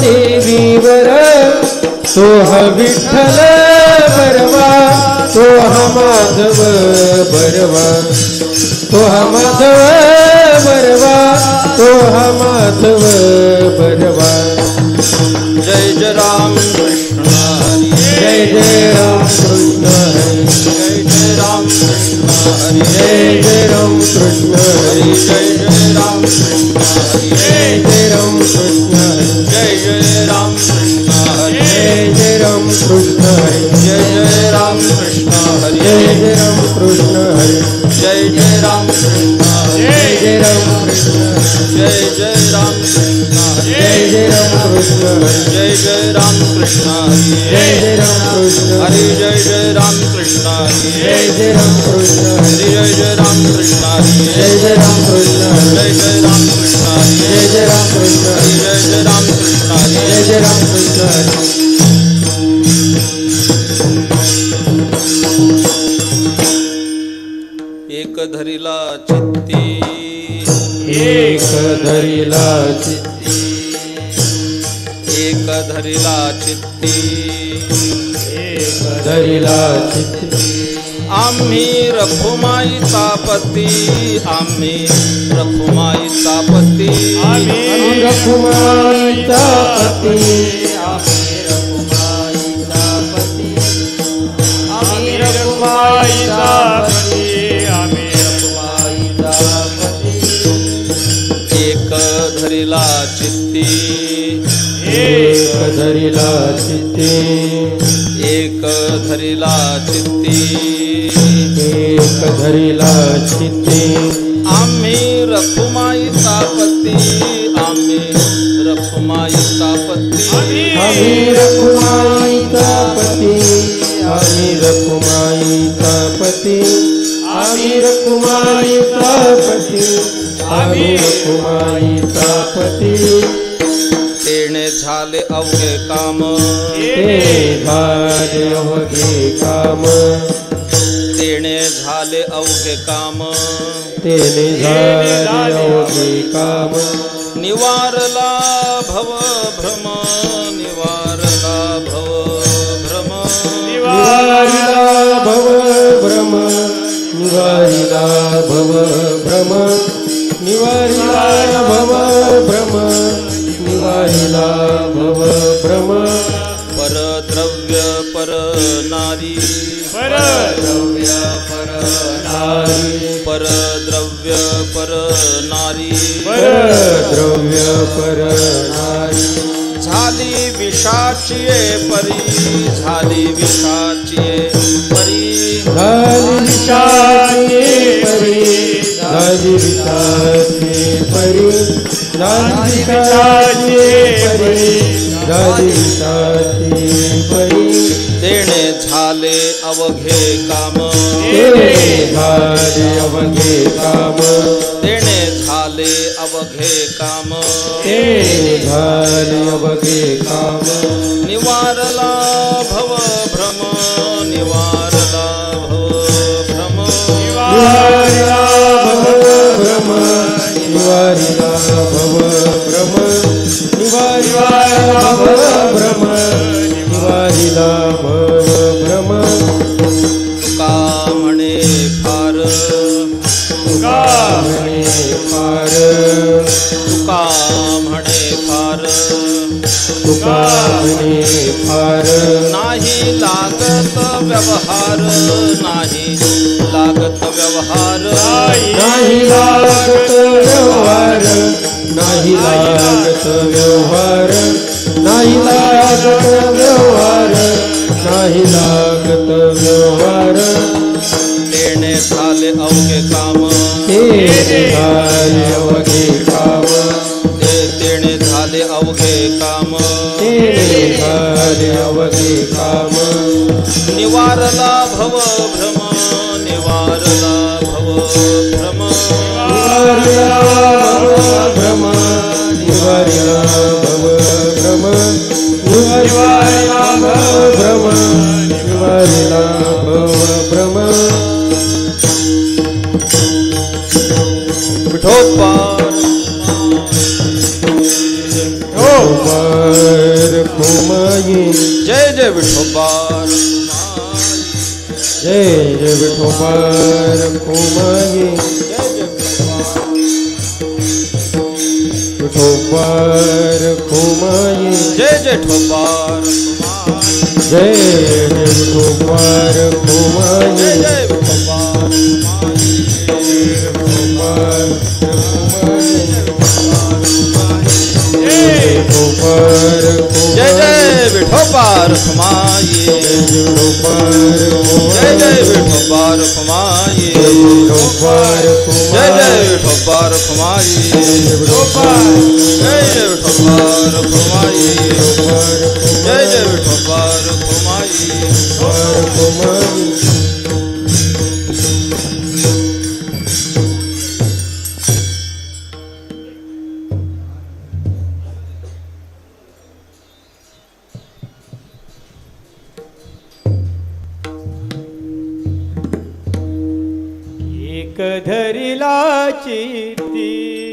देवीवर सोह विठ्ठल बरवा तोह माधव बरवा तोह माधव बरवा सोह माधव बरवा जय जय राम कृष्ण जय जय Hare Hare Ram Krishna Hare Jai Ram Krishna. Hare Jai Ram Krishna Hare Jai Ram Krishna. Hare Jai Ram Krishna Hare Jai Ram Krishna Hare Ram Krishna Hare Ram Krishna. Jai Krishna जय जय राम कृष्ण जय जय राम कृष्ण हरे जय जय राम कृष्ण जय जय राम कृष्ण हरे जय जय राम कृष्ण जय जय राम कृष्ण जय जय राम कृष्ण जय जय राम कृष्ण हरी जय जय राम कृष्ण जय जय राम कृष्ण एक धरिला चित्ती एक धरिला चित्ती एक धरिला चित्ती एक धरिला चित्ती आम्ही रखुमाई तापती आम्ही रखुमाई तापती आम्ही रखुमाईचा पती. धरिला चित्ती एक धरिला चित्ती एक धरिला चित्ती आम्ही रखुमाई तापती आम्ही रखुमाई तापती आम्ही रखुमाईचा पती आम्ही रखुमाईचा पती आम्ही रखुमाईचा पती आम्ही रखुमाईचा पती तेणे झाले अवघे काम. ते झाले अवघे काम. तेणे झाले अवघे काम. तेने झाले अवघे काम. निवारला भव भ्रम. परणारी झाली विषाची परी झाली विषाची परी। झाली विषाची परी झाली विषाची परी। झाली विषाची परी झाली विषाची परी। देणे झाले अवघे काम। देणे झाले अवघे काम। अवघे काम. ते झाले अवघे काम. निवारला लागत व्यवहार नाही लागत व्यवहार. तेणे झाले अवघे काम. हे झाले अवघे काम. ते तेणे झाले अवघे काम. निघाले अवघे काम. निवारला भव भ्रम निवारला भव भ्रम. निवारला विठोबार वर कुमाई जय जय विठोबार जय जय विठोबार कुमाई जय जय विठोबार कुमाई जय जय ठोबार जय जय विठोबार कुमाई जय जय विठोबार विठोबार विठोबार जय जय विठोबार खमाई विठोबार जय जय विठोबार खमाई विठोबार जय जय विठोबार खमाई जय जय विठोबार खमाई जय जय विठोबार खमाई एक धरिला चित्ती.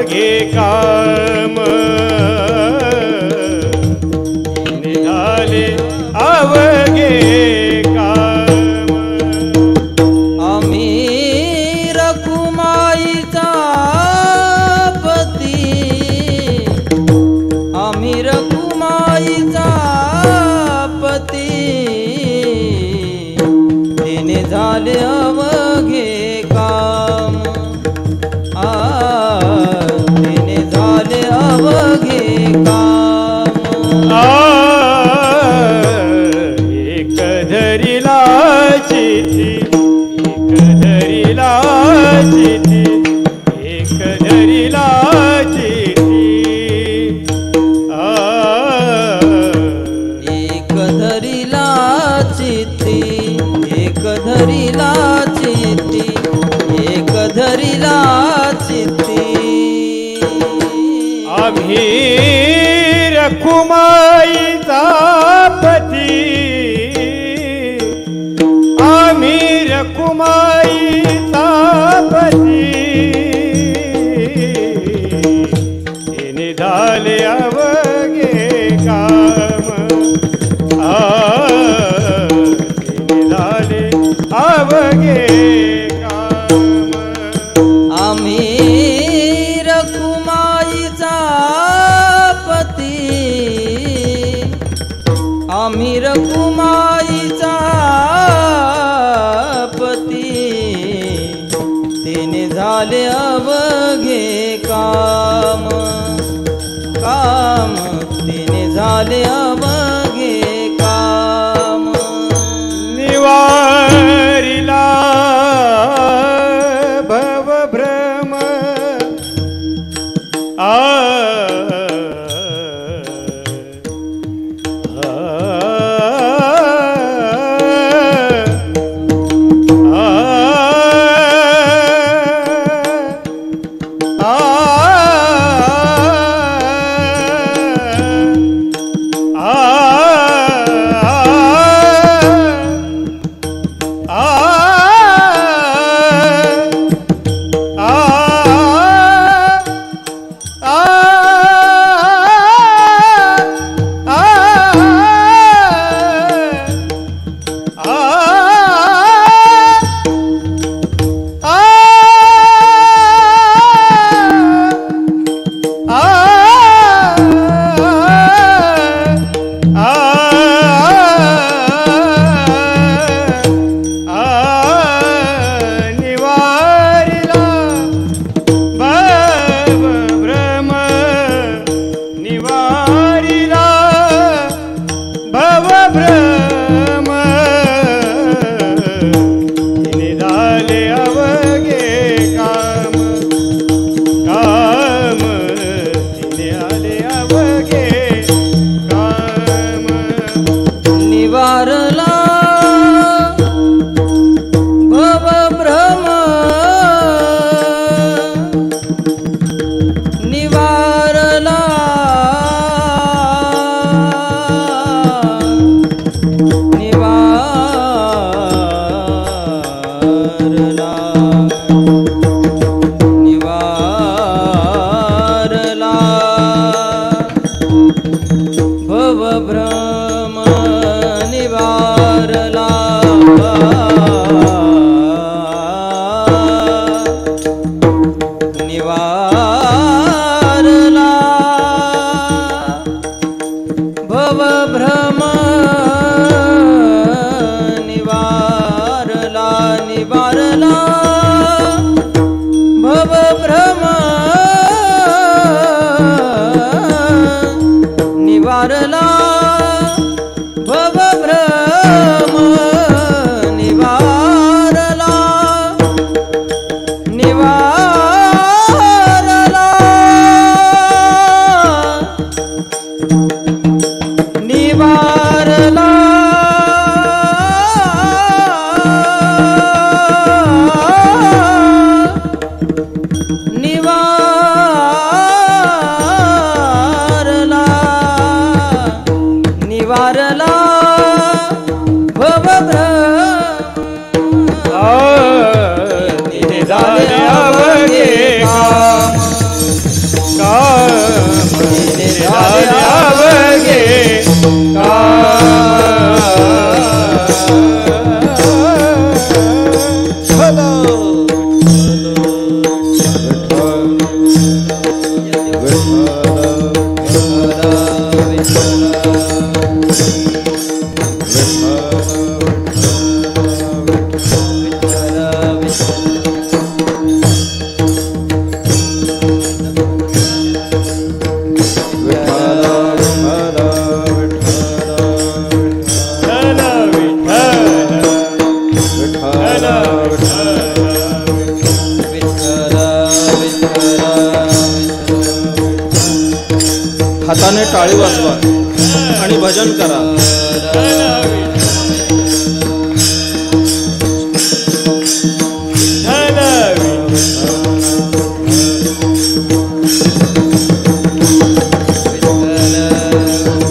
अवघे काम. तिने झाले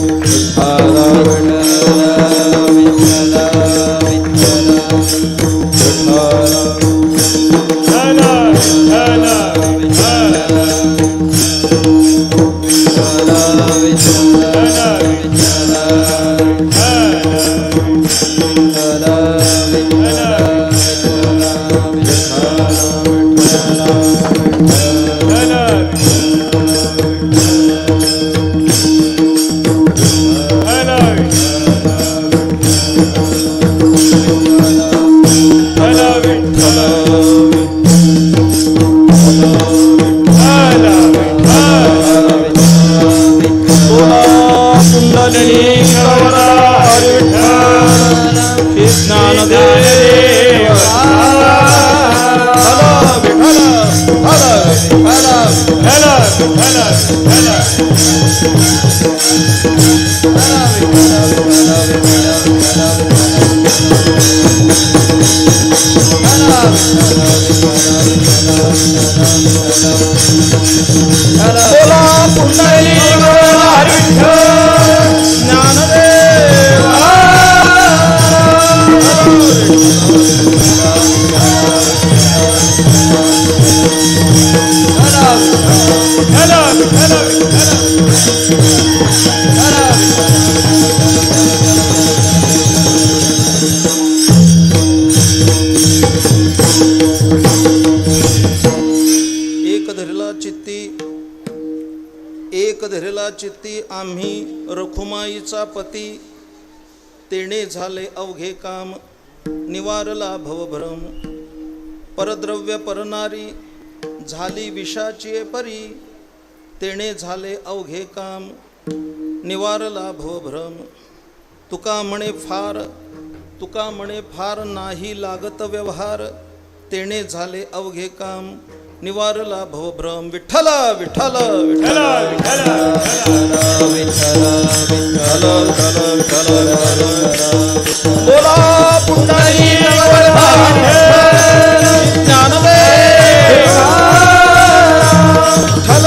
Hallelujah. झाले अवघे काम. निवारला भवभ्रम. परद्रव्य परनारी झाली विषाची परी. तेणे झाले अवघे काम. निवारला भवभ्रम. तुका म्हणे फार तुका म्हणे फार नाही लागत व्यवहार. तेणे झाले अवघे काम. निवारला भवभ्रम विठ्ठल विठ्ठल विठ्ठल. विठ्ठल विठ्ठल विठ्ठल बोला पुंडरी ज्ञानवे. विठ्ठल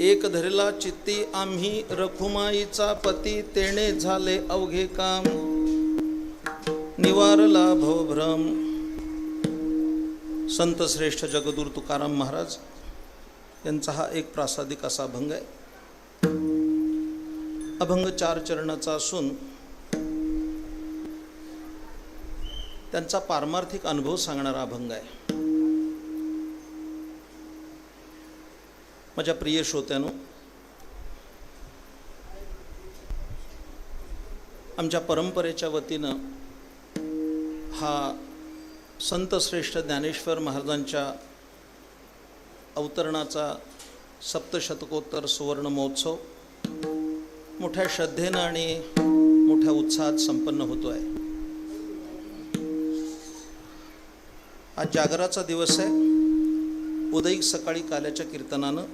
एक धरला चित्ती आम्ही रखुमाईचा पती तेणे झाले अवघे काम. निवारला भवभ्रम संत श्रेष्ठ जगदूर तुकाराम महाराज यांचा हा एक प्रासादिक असा अभंग आहे. अभंग चार चरणाचा असून त्यांचा पारमार्थिक अनुभव सांगणारा अभंग आहे. माझ्या प्रिय श्रोत्यानो आमच्या परंपरेच्या वतीनं हा संत श्रेष्ठ ज्ञानेश्वर महाराजांच्या अवतरणाचा सप्तशतकोत्तर सुवर्ण महोत्सव मोठ्या श्रद्धेनं आणि मोठ्या उत्साहात संपन्न होतो आहे. आज जागराचा दिवस आहे. उदयिक सकाळी काल्याच्या कीर्तनानं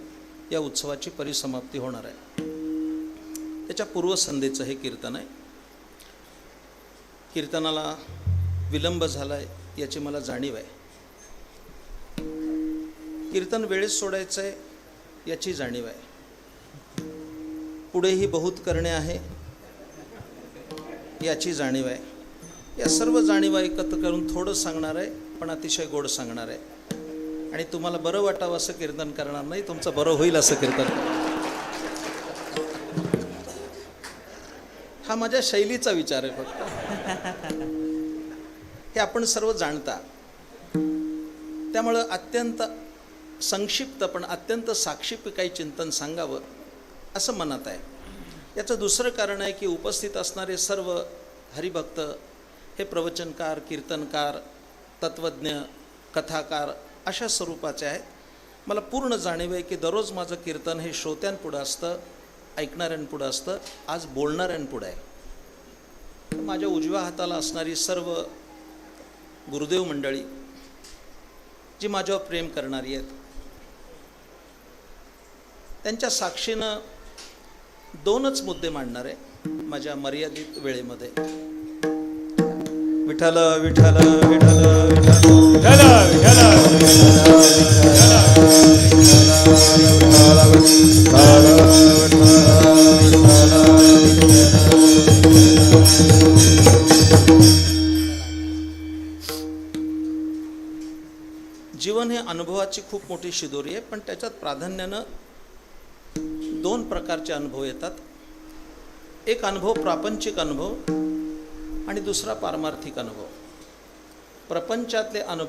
या उत्सवाची परिसमाप्ती होणार आहे. त्याच्या पूर्वसंध्येचं हे कीर्तन आहे. कीर्तनाला विलंब झाला आहे याची मला जाणीव आहे. कीर्तन वेळेत सोडायचं आहे याची जाणीव आहे. पुढेही बहुत करणे आहे याची जाणीव आहे. या सर्व जाणीवा एकत्र करून थोडं सांगणार आहे पण अतिशय गोड सांगणार आहे. आणि तुम्हाला बरं वाटावं असं कीर्तन करणार नाही तुमचं बरं होईल असं कीर्तन करणार. हा माझ्या शैलीचा विचार आहे फक्त. आपण सर्व जाणता. त्यामुळं अत्यंत संक्षिप्त पण अत्यंत साक्षीप काही चिंतन सांगावं असं मनात आहे. याचं दुसरं कारण आहे की उपस्थित असणारे सर्व हरिभक्त हे प्रवचनकार कीर्तनकार तत्त्वज्ञ कथाकार अशा स्वरूपाचे आहेत. मला पूर्ण जाणीव आहे की दररोज माझं कीर्तन हे श्रोत्यांपुढं असतं ऐकणाऱ्यांपुढं असतं आज बोलणाऱ्यांपुढं आहे. माझ्या उजव्या हाताला असणारी सर्व गुरुदेव मंडळी जी माझ्यावर प्रेम करणारी आहेत त्यांच्या साक्षीनं दोनच मुद्दे मांडणार आहे माझ्या मर्यादित वेळेमध्ये विठ्ठल विठ्ठल विठ्ठल विठ्ठल विठ्ठल विठ्ठल जीवन हे अनुभवाची खूप मोठी शिदोरी आहे पण त्याच्यात प्राधान्यानं दोन प्रकारचे अनुभव येतात. एक अनुभव प्रापंचिक अनुभव आणि दुसरा पारमार्थिक अनुभव. प्रपंचातले अनुभव